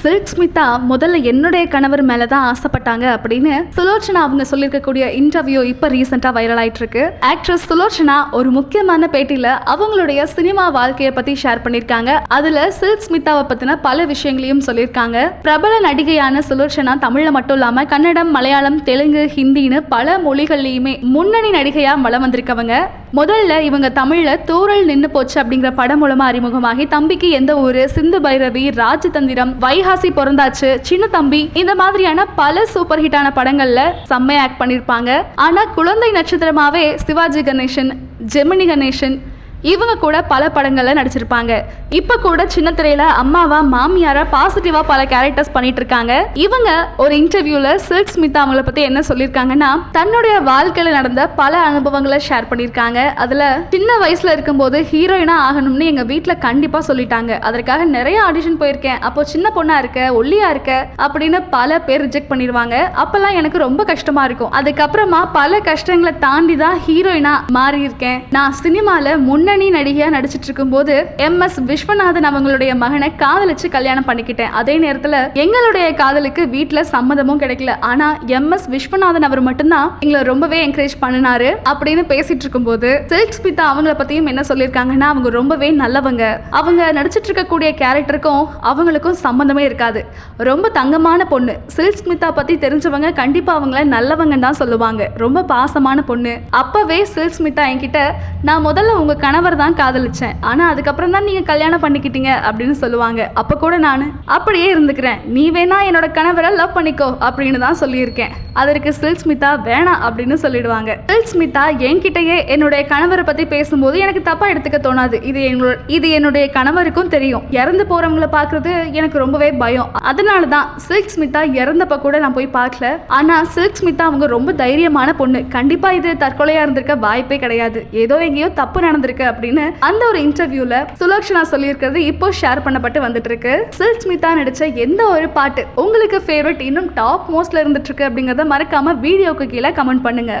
Silk Smitha முதல்ல என்னுடைய கணவர் மேலே தான் ஆசைப்பட்டாங்க அப்படின்னு சுலோச்சனா அவங்க சொல்லியிருக்கக்கூடிய இன்டர்வியூ இப்போ ரீசெண்டாக வைரல் ஆயிட்டு இருக்கு ஆக்ட்ரஸ் சுலோச்சனா ஒரு முக்கியமான பேட்டியில் அவங்களுடைய சினிமா வாழ்க்கையை பற்றி ஷேர் பண்ணியிருக்காங்க அதில் சில்க் ஸ்மிதாவை பற்றின பல விஷயங்களையும் சொல்லியிருக்காங்க பிரபல நடிகையான சுலோச்சனா தமிழில் மட்டும் இல்லாமல் கன்னடம் மலையாளம் தெலுங்கு ஹிந்தின்னு பல மொழிகள்லையுமே முன்னணி நடிகையாக வளம் வந்திருக்கவங்க. முதல்ல இவங்க தமிழில் தூரல் நின்று போச்சு அப்படிங்கிற படம் மூலமாக அறிமுகமாகி தம்பிக்கு எந்த ஊர் சிந்து பைரவி ராஜதந்திரம் வைகாசி பிறந்தாச்சு சின்ன தம்பி இந்த மாதிரியான பல சூப்பர் ஹிட்டான படங்களில் செம்மையா ஆக்ட் பண்ணியிருப்பாங்க ஆனால் குழந்தை நட்சத்திரமாகவே சிவாஜி கணேசன் ஜெமினி கணேசன் இவங்க கூட பல படங்களில் நடிச்சிருப்பாங்க. இப்போ கூட சின்ன திரையில அம்மாவா மாமியாரா பாசிட்டிவா பல கேரக்டர்ஸ் பண்ணிட்டு இருக்காங்க இவங்க ஒரு இன்டர்வியூல சில்க் ஸ்மிதா அவங்கள பத்தி என்ன சொல்லியிருக்காங்கன்னா தன்னுடைய வாழ்க்கையில நடந்த பல அனுபவங்களை ஷேர் பண்ணியிருக்காங்க. அதுல சின்ன வயசுல இருக்கும்போது ஹீரோயினா ஆகணும்னு எங்க வீட்டில் கண்டிப்பா சொல்லிட்டாங்க. அதற்காக நிறைய ஆடிஷன் போயிருக்கேன். அப்போ சின்ன பொண்ணா இருக்க ஒல்லியா இருக்க அப்படின்னு பல பேர் ரிஜெக்ட் பண்ணிடுவாங்க அப்பெல்லாம் எனக்கு ரொம்ப கஷ்டமா இருக்கும். அதுக்கப்புறமா பல கஷ்டங்களை தாண்டி தான் ஹீரோயினா மாறி இருக்கேன் நான் சினிமால பின்னணி நடிகையாக நடிச்சிட்டு இருக்கும்போது எம். எஸ். விஸ்வநாதன் அவங்களுடைய மகனை காதலிச்சு கல்யாணம் பண்ணிக்கிட்டேன். அதே நேரத்துல எங்களுடைய காதலுக்கு வீட்டில் சம்மதமும் கிடைக்கல. ஆனா எம். எஸ். விஸ்வநாதன் அவர் மட்டும்தான் எங்களை ரொம்பவே என்கரேஜ் பண்ணினாரு அப்படின்னு பேசிட்டு இருக்கும்போது சில்க் ஸ்மிதா அவங்கள பத்தியும் என்ன சொல்லியிருக்காங்கன்னா அவங்க ரொம்பவே நல்லவங்க. அவங்க நடிச்சிட்டு இருக்கக்கூடிய கேரக்டருக்கும் அவங்களுக்கும் சம்மந்தமே இருக்காது. ரொம்ப தங்கமான பொண்ணு. சில்க் ஸ்மிதா பத்தி தெரிஞ்சவங்க கண்டிப்பா அவங்கள நல்லவங்கன்னு தான் சொல்லுவாங்க. ரொம்ப பாசமான பொண்ணு. அப்பவே சில்க் ஸ்மிதா என்கிட்ட நான் முதல்ல உங்க கணவர் தான் காதலிச்சேன். ஆனா அதுக்கப்புறம் தான் நீங்க கல்யாணம் பண்ணிக்கிட்டீங்க அப்படின்னு சொல்லுவாங்க. அப்ப கூட நான் அப்படியே இருந்துக்கிறேன். நீ வேணா என்னோட கணவரை லவ் பண்ணிக்கோ அப்படின்னு தான் சொல்லியிருக்கேன். அதற்கு சில்க் ஸ்மிதா வேணாம் அப்படின்னு சொல்லிடுவாங்க. சில்க் ஸ்மிதா என்கிட்டயே என்னுடைய கணவரை பத்தி பேசும்போது எனக்கு தப்பா எடுத்துக்க தோணாது. இது என்னோட இது என்னுடைய கணவருக்கும் தெரியும். இறந்து போகிறவங்கள பார்க்குறது எனக்கு ரொம்பவே பயம். அதனால தான் சில்க் ஸ்மிதா இறந்தப்ப கூட நான் போய் பார்க்கல ஆனா சில்க் ஸ்மிதா அவங்க ரொம்ப தைரியமான பொண்ணு. கண்டிப்பா இது தற்கொலையா இருந்திருக்க வாய்ப்பே கிடையாது. ஏதோ எங்கேயோ தப்பு நடந்திருக்கு அப்படின்னு அந்த ஒரு இன்டர்வியூல சுலக்ஷனா சொல்லியிருக்கிறது இப்போ ஷேர் பண்ணப்பட்டு வந்துட்டு இருக்கு சில்க் ஸ்மிதா நடிச்ச எந்த ஒரு பாட்டு உங்களுக்கு ஃபேவரட் இன்னும் டாப் மோஸ்ட்ல இருந்துட்டு இருக்கு அப்படிங்கறத மறக்காம வீடியோக்கு கீழே கமெண்ட் பண்ணுங்க.